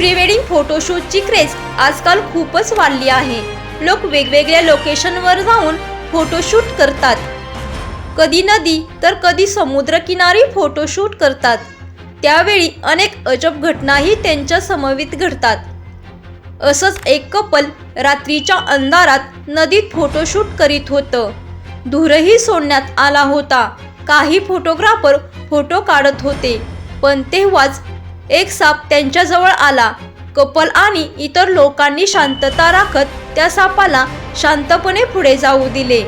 Pre wedding फोटोशूटची craze आजकाल खूपच वाढली आहे. लोक वेगवेगळ्या लोकेशनवर जाऊन फोटोशूट करतात. कधी नदी तर कधी समुद्रकिनारी फोटोशूट करतात. त्यावेळी अनेक अजब घटनाही त्यांच्या समवेत घडतात. असंच एक कपल रात्रीच्या अंधारात नदीत फोटोशूट करीत होतं. धूरही सोडण्यात आला होता. काही फोटोग्राफर फोटो काढत होते. पण तेव्हाच एक साप त्यांच्याजवळ आला. कपल आणि इतर लोकांनी शांतता राखत त्या सापाला शांतपणे पुढे जाऊ दिले.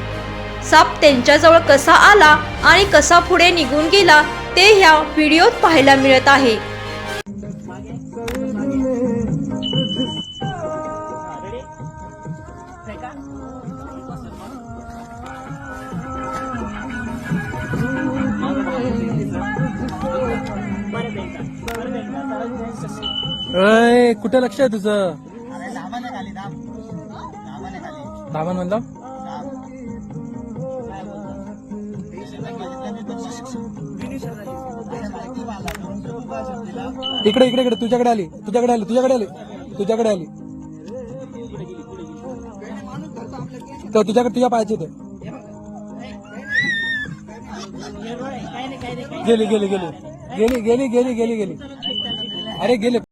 साप त्यांच्याजवळ कसा आला आणि कसा पुढे निघून गेला ते ह्या व्हिडिओत पाहायला मिळत आहे. अय कुठे लक्ष आहे तुझं? खाली खाली. धाबा म्हणलं? इकडे इकडे इकडे तुझ्याकडे आली तुझ्याकडे आली तुझ्याकडे आली तुझ्याकडे आली. तर तुझ्याकडे तुझ्या पायाची ते गेली गेली गेली. गेली गेली गेली गेली गेली. अरे गेले.